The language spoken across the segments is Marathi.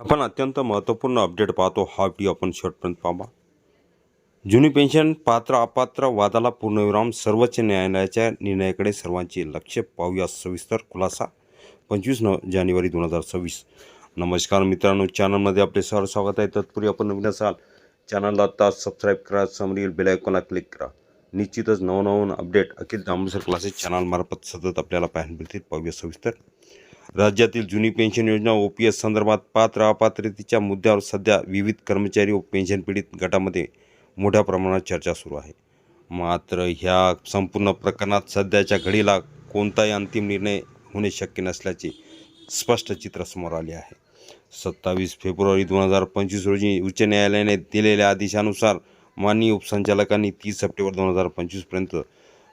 आपण अत्यंत महत्त्वपूर्ण अपडेट पाहतो. हा व्हिडिओ आपण शेवटपर्यंत पाहा. जुनी पेन्शन पात्र अपात्र वादाला पूर्णविराम सर्वोच्च न्यायालयाच्या निर्णयाकडे सर्वांचे लक्ष. पाहूया सविस्तर खुलासा. पंचवीस नव जानेवारी दोन हजार सव्वीस. नमस्कार मित्रांनो चॅनलमध्ये आपले सर स्वागत आहे. तत्पूर्वी आपण नवीन असाल चॅनलला आता सबस्क्राईब करा समरील बेल आयकॉनला क्लिक करा. निश्चितच नवनवन अपडेट अखिल दामोसर क्लासेस चॅनलमार्फत सतत आपल्याला पाहायला मिळतील. पाहूया सविस्तर. राज्यातील जुनी पेन्शन योजना ओ पी एस संदर्भात पात्र अपात्रतेच्या मुद्द्यावर सध्या विविध कर्मचारी व पेन्शन पीडित गटामध्ये मोठ्या प्रमाणात चर्चा सुरू आहे. मात्र ह्या संपूर्ण प्रकरणात सध्याच्या घडीला कोणताही अंतिम निर्णय होणे शक्य नसल्याचे स्पष्ट चित्र समोर आले आहे. सत्तावीस फेब्रुवारी दोन हजार पंचवीस रोजी उच्च न्यायालयाने दिलेल्या आदेशानुसार माननीय उपसंचालकांनी तीस सप्टेंबर दोन हजार पंचवीसपर्यंत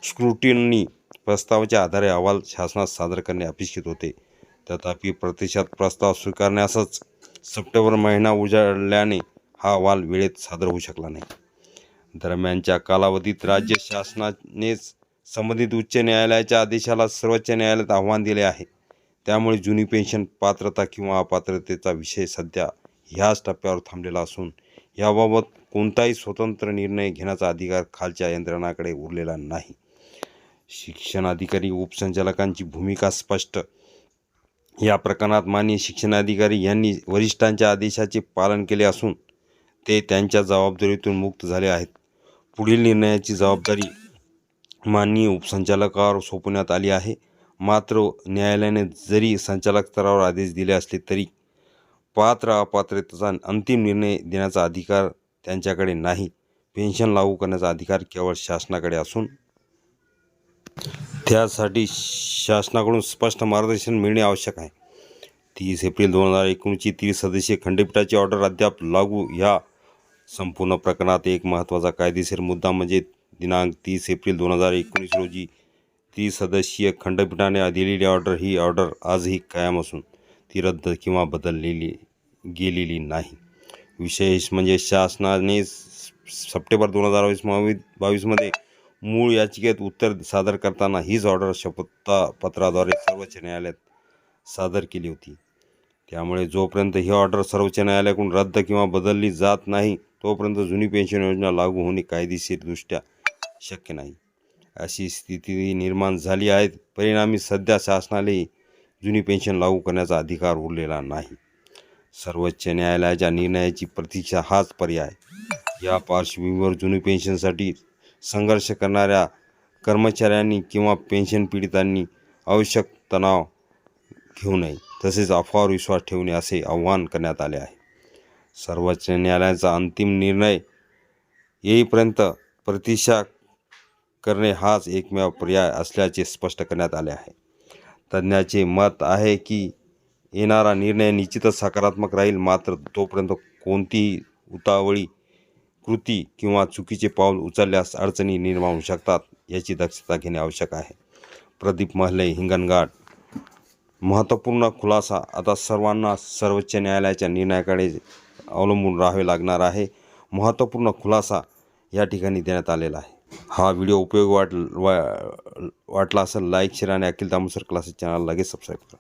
स्क्रुटिनी प्रस्तावाच्या आधारे अहवाल शासनास सादर करणे अपेक्षित होते. तथापि प्रत्यक्षात प्रस्ताव स्वीकारण्यासच सप्टेंबर महिना उजाडल्याने हा वाल वेळेत सादर होऊ शकला नाही. दरम्यानच्या कालावधीत राज्य शासनानेच संबंधित उच्च न्यायालयाच्या आदेशाला सर्वोच्च न्यायालयात आव्हान दिले आहे. त्यामुळे जुनी पेन्शन पात्रता किंवा अपात्रतेचा विषय सध्या ह्याच टप्प्यावर थांबलेला असून याबाबत कोणताही स्वतंत्र निर्णय घेण्याचा अधिकार खालच्या यंत्रणाकडे उरलेला नाही. शिक्षण अधिकारी उपसंचालकांची भूमिका स्पष्ट या प्रकरणात माननीय शिक्षणाधिकारी यांनी वरिष्ठांच्या आदेशाचे पालन केले असून ते त्यांच्या जबाबदारीतून मुक्त झाले आहेत. पुढील निर्णयाची जबाबदारी माननीय उपसंचालकावर सोपवण्यात आली आहे. मात्र न्यायालयाने जरी संचालक स्तरावर आदेश दिले असले तरी पात्र अपात्रतेचा अंतिम निर्णय देण्याचा अधिकार त्यांच्याकडे नाही. पेन्शन लागू करण्याचा अधिकार केवळ शासनाकडे असून त्यासाठी शासनाकडून स्पष्ट मार्गदर्शन मिळणे आवश्यक आहे. तीस एप्रिल दोन हजार एकोणीसची तीस सदस्यीय खंडपीठाची ऑर्डर अद्याप लागू. ह्या संपूर्ण प्रकरणात एक महत्त्वाचा कायदेशीर मुद्दा म्हणजे दिनांक तीस एप्रिल दोन हजार एकोणीस रोजी त्रिसदस्यीय खंडपीठाने दिलेली ऑर्डर ही ऑर्डर आजही कायम असून ती रद्द किंवा बदललेली गेलेली नाही. विशेष म्हणजे शासनाने सप्टेंबर दोन हजार बावीस बावीस बावीसमध्ये मूळ याचिकेत उत्तर सादर करताना हीच ऑर्डर शपथपत्राद्वारे सर्वोच्च न्यायालयात सादर केली होती. त्यामुळे जोपर्यंत ही ऑर्डर सर्वोच्च न्यायालयाकडून रद्द किंवा बदलली जात नाही तोपर्यंत जुनी पेन्शन योजना लागू होणे कायदेशीरदृष्ट्या शक्य नाही. अशी स्थिती निर्माण झाली आहे. परिणामी सध्या शासनालाही जुनी पेन्शन लागू करण्याचा अधिकार उरलेला नाही. सर्वोच्च न्यायालयाच्या निर्णयाची प्रतीक्षा हाच पर्याय. या पार्श्वभूमीवर जुनी पेन्शनसाठी संघर्ष करणाऱ्या कर्मचाऱ्यांनी किंवा पेन्शन पीडितांनी आवश्यक तणाव घेऊ नये. तसेच अफवावर विश्वास ठेवणे असे आवाहन करण्यात आले आहे. सर्वोच्च न्यायालयाचा अंतिम निर्णय येईपर्यंत प्रतीक्षा करणे हाच एकमेव पर्याय असल्याचे स्पष्ट करण्यात आले आहे. तज्ज्ञाचे मत आहे की येणारा निर्णय निश्चितच सकारात्मक राहील. मात्र तोपर्यंत कोणतीही उतावळी कृती किंवा चुकीचे पाऊल उचलल्यास अडचणी निर्माण होऊ शकतात याची दक्षता घेणे आवश्यक आहे. प्रदीप महले हिंगणघाट. महत्त्वपूर्ण खुलासा आता सर्वांना सर्वोच्च न्यायालयाच्या निर्णयाकडे अवलंबून राहावे लागणार आहे. महत्त्वपूर्ण खुलासा या ठिकाणी देण्यात आलेला आहे. हा व्हिडिओ उपयोग वाट वा वाटला असेल लाईक शेअर आणि अखिल दामोसर क्लासेस चॅनल लगेच सबस्क्राईब करा.